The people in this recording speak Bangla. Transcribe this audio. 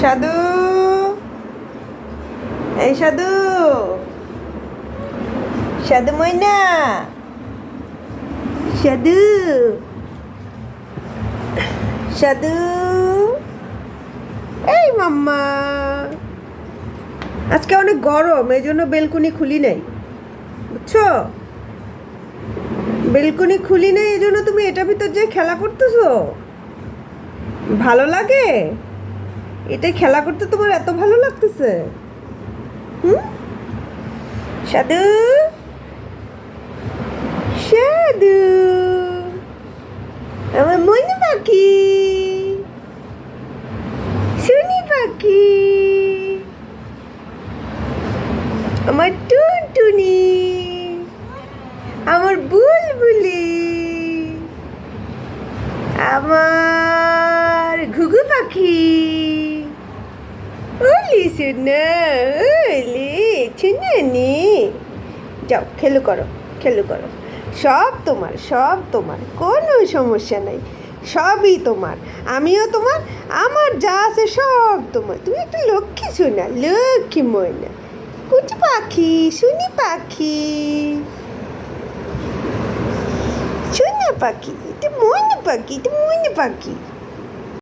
সাধু। এই সাধু। সাধু ময়না সাধু। সাধু। এই মাম্মা। আজকে অনেক গরম, এই জন্য বেলকুনি খুলি নাই। বুঝছ? বেলকুনি খুলি নাই, এই জন্য তুমি এটা ভিতর যে খেলা করতেছো। ভালো লাগে? এটা খেলা করতে তোমার এত ভালো লাগতেছে? হুম? সাধু? সাধু? আমার ময়না পাখি? শুনি পাখি? আমার টুনটুনি? আমার বুলবুলি? আমার ঘুঘু পাখি? সোনা ওলি চিনানি যাও, খেলু করো খেলু করো। সব তোমার সব তোমার, কোনো সমস্যা নাই। সবই তোমার, আমিও তোমার, আমার যা আছে সব তোমার। তুমি একটা লক্ষ্মী শোনা লক্ষ্মী ময়না। কুটি পাখি, শুনি পাখি। সোনা পাখি, এটা ময়না পাখি, এটা ময়না পাখি।